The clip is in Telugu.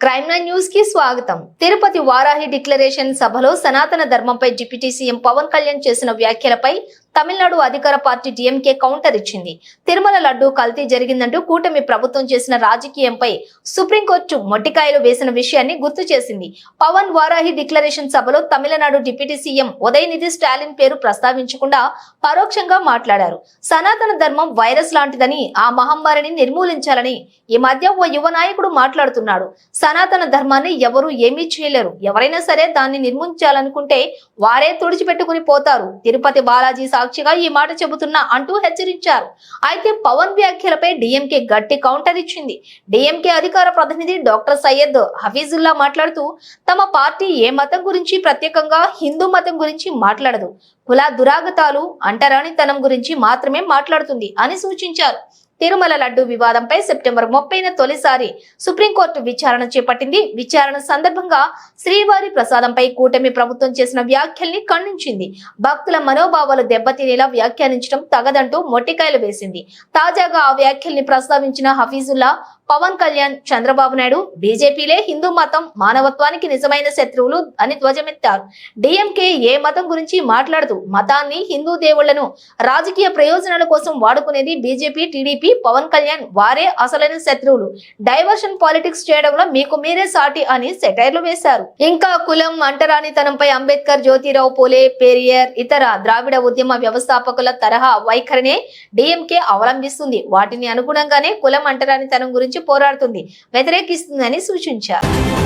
క్రైమ్ నైన్ న్యూస్కి స్వాగతం. తిరుపతి వారాహి డిక్లరేషన్ సభలో సనాతన ధర్మంపై డిప్యూటీ సీఎం పవన్ కళ్యాణ్ చేసిన వ్యాఖ్యలపై తమిళనాడు అధికార పార్టీ డిఎంకే కౌంటర్ ఇచ్చింది. తిరుమల లడ్డు కల్తీ జరిగిందంటూ కూటమి ప్రభుత్వం చేసిన రాజకీయంపై సుప్రీంకోర్టు మొట్టికాయలు వేసిన విషయాన్ని గుర్తు చేసింది. పవన్ వారాహి డిక్లరేషన్ సభలో తమిళనాడు డిప్యూటీ సీఎం ఉదయనిధి స్టాలిన్ పేరు ప్రస్తావించకుండా పరోక్షంగా మాట్లాడారు. సనాతన ధర్మం వైరస్ లాంటిదని ఆ మహమ్మారిని నిర్మూలించాలని ఈ మధ్య ఓ యువ నాయకుడు మాట్లాడుతున్నాడు. సనాతన ధర్మాన్ని ఎవరు ఏమీ చేయలేరు. ఎవరైనా సరే దాన్ని నిర్మించాలనుకుంటే వారే తుడిచిపెట్టుకుని పోతారు. తిరుపతి బాలాజీ సాక్షిగా ఈ మాట చెబుతున్నా అంటూ హెచ్చరించారు. అయితే పవన్ వ్యాఖ్యలపై డిఎంకే గట్టి కౌంటర్ ఇచ్చింది. డిఎంకే అధికార ప్రతినిధి డాక్టర్ సయ్యద్ హఫీజుల్లా మాట్లాడుతూ తమ పార్టీ ఏ మతం గురించి ప్రత్యేకంగా హిందూ మతం గురించి మాట్లాడదు. కుల దురాగతాలు అంటరానితనం గురించి మాత్రమే మాట్లాడుతుంది అని సూచించారు. తిరుమల లడ్డు వివాదంపై సెప్టెంబర్ ముప్పైన తొలిసారి సుప్రీంకోర్టు విచారణ చేపట్టింది. విచారణ సందర్భంగా శ్రీవారి ప్రసాదంపై కూటమి ప్రభుత్వం చేసిన వ్యాఖ్యల్ని ఖండించింది. భక్తుల మనోభావాలు దెబ్బతినేలా వ్యాఖ్యానించడం తగదంటూ మొట్టికాయలు వేసింది. తాజాగా ఆ వ్యాఖ్యల్ని ప్రస్తావించిన హఫీజుల్లా పవన్ కళ్యాణ్ చంద్రబాబు నాయుడు బీజేపీలే హిందూ మతం మానవత్వానికి నిజమైన శత్రువులు అని ధ్వజమెత్తారు. డిఎంకే ఏ మతం గురించి మాట్లాడుతూ మతాన్ని హిందూ దేవుళ్ళను రాజకీయ ప్రయోజనాల కోసం వాడుకునేది బీజేపీ టీడీపీ పవన్ కళ్యాణ్ వారే అసలైన శత్రువులు. డైవర్షన్ పాలిటిక్స్ చేయడంలో మీకు మీరే సాటి అని సెటైర్లు వేశారు. ఇంకా కులం అంటరానితనంపై అంబేద్కర్ జ్యోతిరావు పూలే పెరియర్ ఇతర ద్రావిడ ఉద్యమ వ్యవస్థాపకుల తరహా వైఖరినే డిఎంకే అవలంబిస్తుంది. వాటిని అనుగుణంగానే కులం అంటరానితనం గురించి పోరాడుతుంది. వ్యతిరేకిస్తుందని సూచించారు.